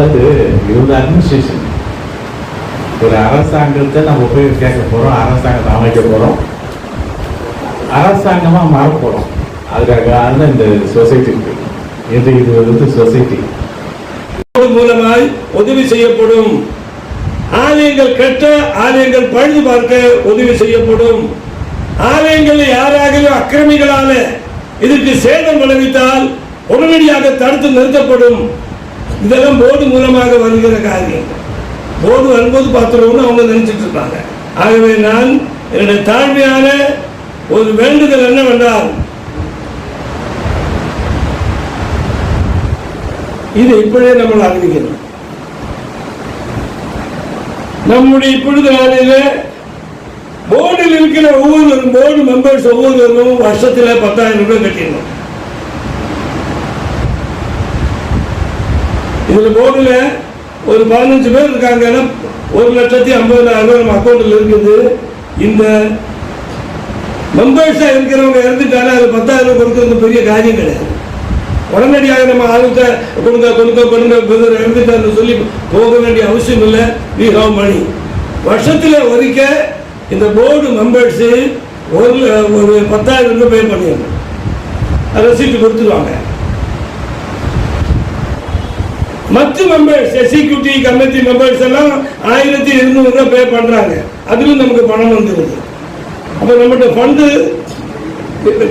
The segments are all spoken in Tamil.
அட்மினிஸ்ட்ரேஷன் ஒரு அரசாங்கத்தை நம்ம போய் கேட்க போகிறோம் அரசாங்கத்தை அமைக்க போகிறோம் அரசாங்கமாக மாற போகிறோம் அதுக்காக அந்த இந்த சொசைட்டி இது இது வந்து சொசைட்டி மூலமாய் உதவி செய்யப்படும். ஆலயங்கள் கட்ட ஆலயங்கள் பழுது பார்க்க உதவி செய்யப்படும். ஆலயங்கள் யாராகவே அக்கிரமிகளால இதற்கு சேதம் விளைவித்தால் உடனடியாக தடுத்து நிறுத்தப்படும். இதெல்லாம் போர்டு மூலமாக வருகிற காரியம். போர்டு வரும்போது பார்த்துருவோம்னு அவங்க நினைச்சிட்டு இருப்பாங்க. ஆகவே நான் என்னுடைய தாழ்மையான ஒரு வேண்டுதல் என்னவென்றால் இது இப்படியே நம்ம அறிவிக்கிறோம் நம்முடைய இப்பொழுது நாளில் போர்டில் இருக்கிற ஒவ்வொருவரும் போர்டு மெம்பர்ஸ் ஒவ்வொருவரும் வருஷத்தில் பத்தாயிரம் ரூபாய் கட்டிடணும். இதில் போர்டில் ஒரு பதினஞ்சு பேர் இருக்காங்கன்னா ஒரு லட்சத்தி ஐம்பதாயிரம் ரூபாய் நம்ம அக்கௌண்ட்டில் இருக்குது. இந்த மெம்பர்ஸாக இருக்கிறவங்க இறந்துட்டாலே அது பத்தாயிரம் ரூபாய் கொடுக்கறது பெரிய காரியம் கிடையாது. உடனடியாக நம்ம ஆளுக்க கொடுங்க கொடுங்க கொடுங்க பிரதர் சொல்லி போக வேண்டிய அவசியம் இல்லை. வி ஹவ் மணி வருஷத்தில் ஒரிக்க இந்த போர்டு மெம்பர்ஸு ஒரு ஒரு பத்தாயிரம் ரூபாய் பே பண்ணிடணும். ரசீட்டு கொடுத்துருவாங்க. மற்ற மெம்பர்ஸ் எக்ஸிக்யூட்டி கமிட்டி மெம்பர்ஸ் எல்லாம் ஆயிரத்தி இருநூறு ரூபாய் பே பண்றாங்க. அதுலேயும் நமக்கு பணம் வந்துருது. அப்போ நம்மகிட்ட ஃபண்டு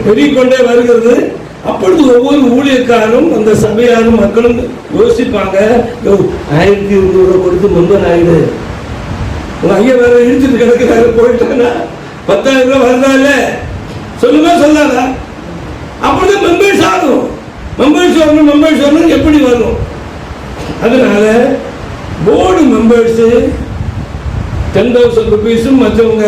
பெரிய கொண்டே வருகிறது. அப்பொழுது ஒவ்வொரு ஊழியக்காரும் அந்த சபையாரும் மக்களும் யோசிப்பாங்க ஆயிரத்தி இருநூறு ரூபாய் கொடுத்து மெம்பர் ஆயிடு உங்க ஐயா வேற இழுத்துட்டு கிடக்குறாரு போயிட்டாங்கன்னா பத்தாயிரம் ரூபாய் வருதா இல்ல? சொல்லுங்க சொல்லாதா? அப்படிதான் மெம்பர்ஸ் ஆகும். மெம்பர்ஸ் வரணும் மெம்பர்ஸ் வரணும் எப்படி வரும் அதனால போர்டு மெம்பர்ஸ் டென் தௌசண்ட் ருபீஸும் மற்றவங்க